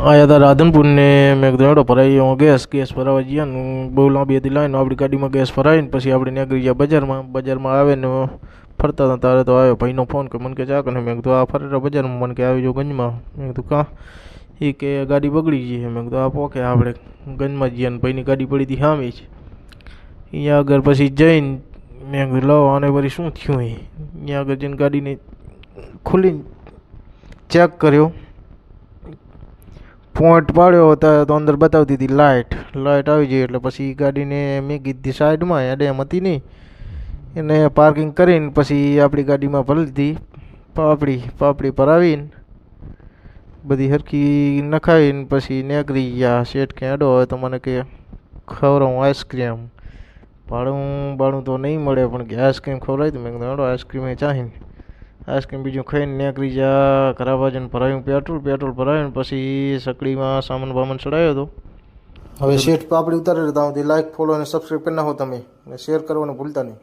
આયા હતા રાધનપુરને મેં કીધું હેડો ભરાઈ હું ગેસ ગેસ ભરાવા ગયા ને બહુ લાંબી હતી લાઈન, આપણી ગાડીમાં ગેસ ભરાવીને પછી આપણે નીકળી ગયા બજારમાં. બજારમાં આવે ને ફરતા હતા, તારે તો આવ્યો ભાઈનો ફોન કે મને કે ચા ને મેં કીધું, આ ફરે બજારમાં. મને કે, આવી જો ગંજમાં. મેં કીધું, કાં? એ કે, ગાડી બગડી ગઈ મેં કીધું, આ પોકે, આપણે ગંજમાં જઈએ ને ભાઈની ગાડી પડી હતી સામે જ. અહીંયા આગળ પછી જઈને મેં કીધું લાવો આને વળી શું થયું એ અહીંયા આગળ જઈને ગાડીને ખુલ્લી ચેક કર્યો. પોઈન્ટ પાડ્યો હતા તો અંદર બતાવતી હતી લાઇટ લાઇટ આવી ગઈ એટલે પછી ગાડીને મેં કીધી સાઈડમાં એડે એમ હતી નહીં. એને પાર્કિંગ કરીને પછી આપણી ગાડીમાં ભરી દીધી પાપડી પાપડી પર આવીને બધી હરખી નખાવીને પછી નીકળી ગયા. શેઠ કે હેડો હોય તો મને કે ખવડાવું આઈસ્ક્રીમ ભાડું ભાડું તો નહીં મળે, પણ કે આઈસ્ક્રીમ ખવડાવી તો મેં કીધું, હેડો આઈસ્ક્રીમ ચાહીને. આઈસ્ક્રીમ બીજું ખાઈને નીકળી જા, ઘરા જઈને ભરાયું, પેટ્રોલ પેટ્રોલ ભરાયું પછી સકડીમાં સામાન બામાન ચડાવ્યો હતો હવે શેઠ પાપડી ઉતારી હું લાઈક ફોલો અને સબસ્ક્રાઈબ કરી નાખો તમે. અને શેર કરવાનું ભૂલતા નહીં.